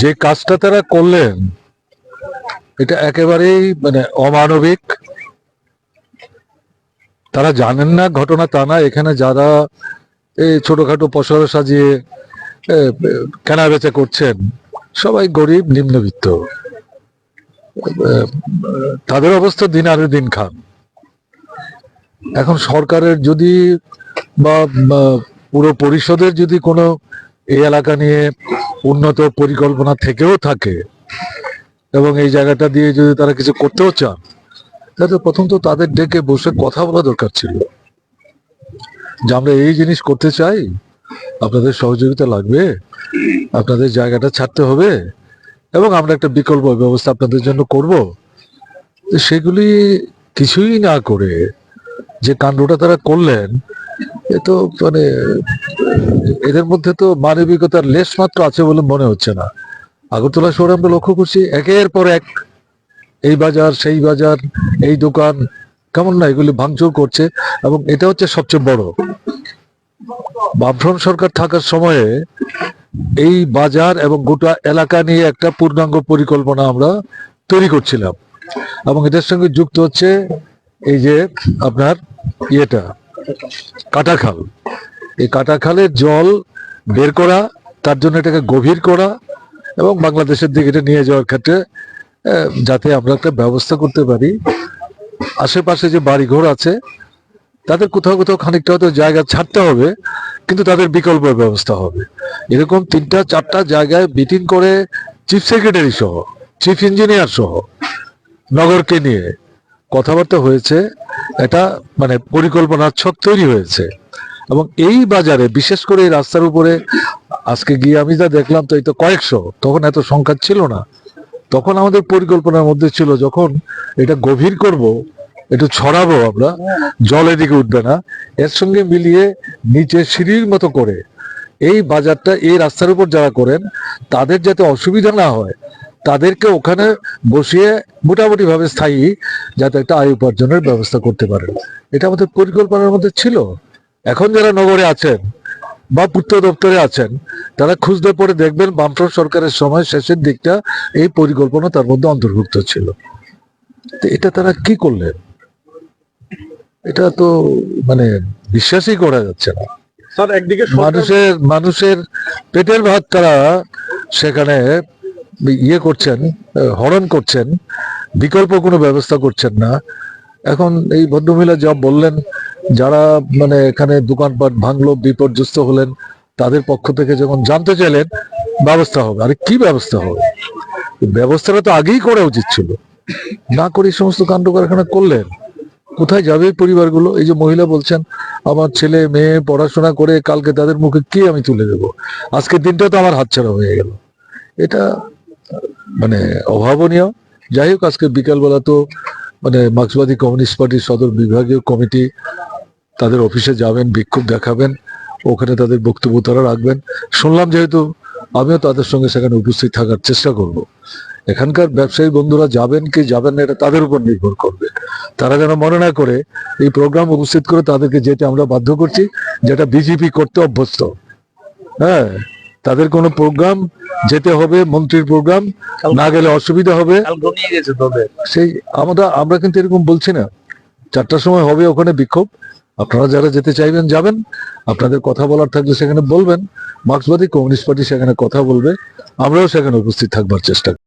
যে কাজটা তারা করলেন, এটা একেবারেই মানে অমানবিক। তারা জানেন না, ঘটনা তা না। এখানে যারা এই ছোটখাটো পসরা সাজিয়ে কেনা বেচা করছেন, সবাই গরিব, নিম্নবিত্ত। তাদের অবস্থা দিন আরে দিন খান। এখন সরকারের যদি বা, পুরো পরিষদের যদি কোনো এই এলাকা নিয়ে উন্নত পরিকল্পনা থেকেও থাকে। এবং এই জায়গাটা দিয়ে যদি তারা কিছু করতেও চান, তাহলে প্রথম তো তাদের ডেকে বসে কথা বলা দরকার ছিল। যে আমরা এই জিনিস করতে চাই, আপনাদের সহযোগিতা লাগবে, আপনাদের জায়গাটা ছাড়তে হবে, এবং আমরা একটা বিকল্প ব্যবস্থা আপনাদের জন্য করব। সেগুলি কিছুই না করে যে কাণ্ডটা তারা করলেন, এ তো মানে এদের মধ্যে তো মানবিকতার লেশ মাত্র আছে বলে মনে হচ্ছে না। আগরতলা শহরে আমরা লক্ষ্য করছি, একের পর এক এই বাজার, সেই বাজার, এই দোকান কেমন না এগুলি ভাঙচুর করছে এবং এটা হচ্ছে সবচেয়ে বড়। বামফ্রন্ট সরকার থাকার সময়ে এই বাজার এবং গোটা এলাকা নিয়ে একটা পূর্ণাঙ্গ পরিকল্পনা আমরা তৈরি করছিলাম এবং এটার সঙ্গে যুক্ত হচ্ছে এই যে আপনার ইয়েটা কাটাখাল এই কাটাখালের জল বের করা, তার জন্য এটাকে গভীর করা এবং বাংলাদেশের দিকে এটা নিয়ে যাওয়ার ক্ষেত্রে যাতে আমরা একটা ব্যবস্থা করতে পারি। আশেপাশে যে বাড়িঘর আছে তাদের কোথাও কোথাও খানিকটা হয়তো জায়গা ছাড়তে হবে, কিন্তু তাদের বিকল্প ব্যবস্থা হবে। এরকম তিনটা, চারটা জায়গায় মিটিং করে চিফ সেক্রেটারি সহ চিফ ইঞ্জিনিয়ার সহ নগরকে নিয়ে কথাবার্তা হয়েছে। এটা মানে পরিকল্পনার ছক তৈরি হয়েছে। এবং এই বাজারে, বিশেষ করে এই রাস্তার উপরে, আজকে গিয়ে আমি যা দেখলাম, তো এই তো কয়েকশো। তখন এত সংখ্যা ছিল না। তখন আমাদের পরিকল্পনার মধ্যে ছিল যখন এটা গভীর করব একটু ছড়াবো আমরা, জল এদিকে উঠবে না, এর সঙ্গে মিলিয়ে নিচে সিঁড়ির মতো করে এই বাজারটা, এই রাস্তার উপর যারা করেন, তাদের যাতে অসুবিধা না হয়, তাদেরকে ওখানে বসিয়ে মোটামুটি ভাবে স্থায়ী যাতে একটা আয় উপার্জনের ব্যবস্থা করতে পারেন। এটা আমাদের পরিকল্পনার মধ্যে ছিল। এখন যারা নগরে আছেন বা পূর্ত দপ্তরে আছেন তারা খুঁজতে পরে দেখবেন বামফ্রন্ট সরকারের সময় শেষের দিকটা এই পরিকল্পনা তার মধ্যে অন্তর্ভুক্ত ছিল। তো এটা তারা কি করলেন? এটা তো মানে বিশ্বাসই করা যাচ্ছে না। স্যার একদিকে মানুষের মানুষের পেটের ভাত তারা সেখানে ইয়ে করছেন হরণ করছেন বিকল্প কোনো ব্যবস্থা করছেন না। এখন এই ভদ্রমহিলা যা বললেন যারা মানে এখানে দোকানপাট ভাঙলো, বিপর্যস্ত হলেন, তাদের পক্ষ থেকে যখন জানতে চাইলেন, ব্যবস্থা হবে। আরে কি ব্যবস্থা হবে? ব্যবস্থাটা তো আগেই করা উচিত ছিল। না করে সমস্ত কাণ্ড কারখানা করলেন। কোথায় যাবে পরিবারগুলো? এই যে মহিলা বলছেন, আমার ছেলে, মেয়ে পড়াশোনা করে কালকে তাদের মুখে কি আমি তুলে দেব? আজকের দিনটা তো আমার হাতছাড়া হয়ে গেল। এটা মানে অভাবনীয়। যাই হোক, আজকে বিকালবেলা তো মানে মার্ক্সবাদী কমিউনিস্ট পার্টির সদর বিভাগীয় কমিটি তাদের অফিসে যাবেন বিক্ষোভ দেখাবেন ওখানে তাদের বক্তব্য তারা রাখবেন। শুনলাম যেহেতু আমিও তাদের সঙ্গে সেখানে উপস্থিত থাকার চেষ্টা করব। এখানকার ব্যবসায়ী বন্ধুরা যাবেন কি যাবেন না এটা তাদের উপর নির্ভর করবে। তারা যেন মনে না করে এই প্রোগ্রাম উপস্থিত করে তাদেরকে যেতে আমরা বাধ্য করছি যেটা বিজেপি করতে অভ্যস্ত। হ্যাঁ তাদের কোনো প্রোগ্রাম যেতে হবে মন্ত্রীর প্রোগ্রাম না গেলে অসুবিধা হবে। সেই আমরা আমরা কিন্তু এরকম বলছি না। চারটার সময় হবে ওখানে বিক্ষোভ। আপনারা যারা যেতে চাইবেন, যাবেন আপনাদের কথা বলার থাকলে সেখানে বলবেন মার্ক্সবাদী কমিউনিস্ট পার্টি সেখানে কথা বলবে আমরাও সেখানে উপস্থিত থাকবার চেষ্টা।